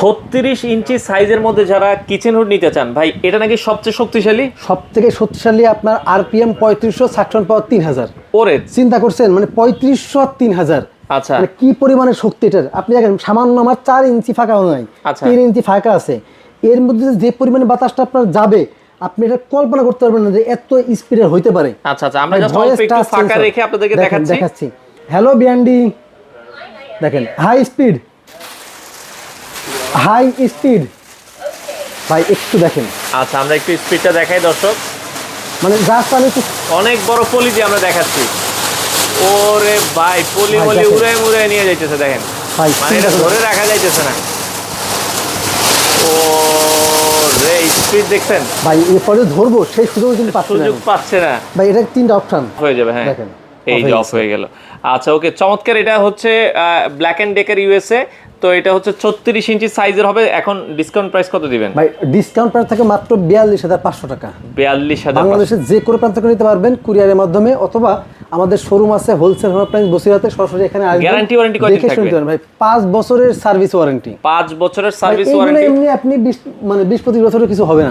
ছত্রিশ ইঞ্চি সাইজের মধ্যে যারা কিচেন হুড নিতে চান ভাই এটা নাকি সবচেয়ে শক্তিশালী? সব থেকে শক্তিশালী আপনার আরপিএম পঁয়ত্রিশশো সাকশন পাওয়ার তিন হাজার। ওরে। চিন্তা করছেন মানে পঁয়ত্রিশশো আর তিন হাজার। আচ্ছা। মানে কি পরিমাণে শক্তি এটার? আপনি দেখেন সামান্য আমার চার ইঞ্চি ফাঁকা নাই আচ্ছা। তিন ইঞ্চি ফাঁকা আছে। এর মধ্যে যে পরিমাণে বাতাসটা আপনার যাবে আপনি এটা কল্পনা করতে পারবেন না যে এত স্পিডের হইতে পারে। আচ্ছা আচ্ছা আমরা জাস্ট অল্প একটু ফাঁকা রেখে আপনাদেরকে দেখাচ্ছি। দেখাচ্ছি। হ্যালো বিয়ান্ডি দেখেন হাই স্পিড হাই স্পিড। ভাই একটু দেখেন। আচ্ছা আমরা একটু স্পিডটা দেখাই দর্শক। মানে জাস্ট আমি অনেক বড় পলি দিয়ে আমরা দেখাচ্ছি। ওরে ভাই পলি মলি দেখেন। উড়ে নিয়ে যাইতেছে দেখেন। ভাই মানে এটা ধরে রাখা যাইতেছে না। ও রে স্পিড দেখছেন? ভাই এরপরে ধরবো সেই সুযোগ কিন্তু পাচ্ছি না সুযোগ পাচ্ছে না। ভাই এটা তিনটা অপশন হয়ে যাবে হ্যাঁ। দেখেন, এই যে অফ হয়ে গেল। আচ্ছা ওকে চমৎকার। এটা হচ্ছে ব্ল্যাক এন্ড ডেকার ইউএসএ তো এটা হচ্ছে ছত্রিশ ইঞ্চি সাইজের হবে। এখন ডিসকাউন্ট প্রাইস কত দিবেন? ভাই ডিসকাউন্ট প্রাইস থাকে মাত্র বিয়াল্লিশ হাজার পাঁচশো টাকা। বিয়াল্লিশ হাজার বাংলাদেশের যে কোনো প্রান্ত নিতে পারবেন কুরিয়ারের মাধ্যমে অথবা আমাদের শোরুম আছে হোলসেল প্রাইস বসিরাতে সরাসরি এখানে কয়দিন দেখে শুনে থাকবে? ভাই পাঁচ বছরের সার্ভিস ওয়ারেন্টি পাঁচ বছরের সার্ভিস ওয়ারেন্টি এমনি আপনি বিশ মানে বিশ পঁচিশ বছরের কিছু হবে না।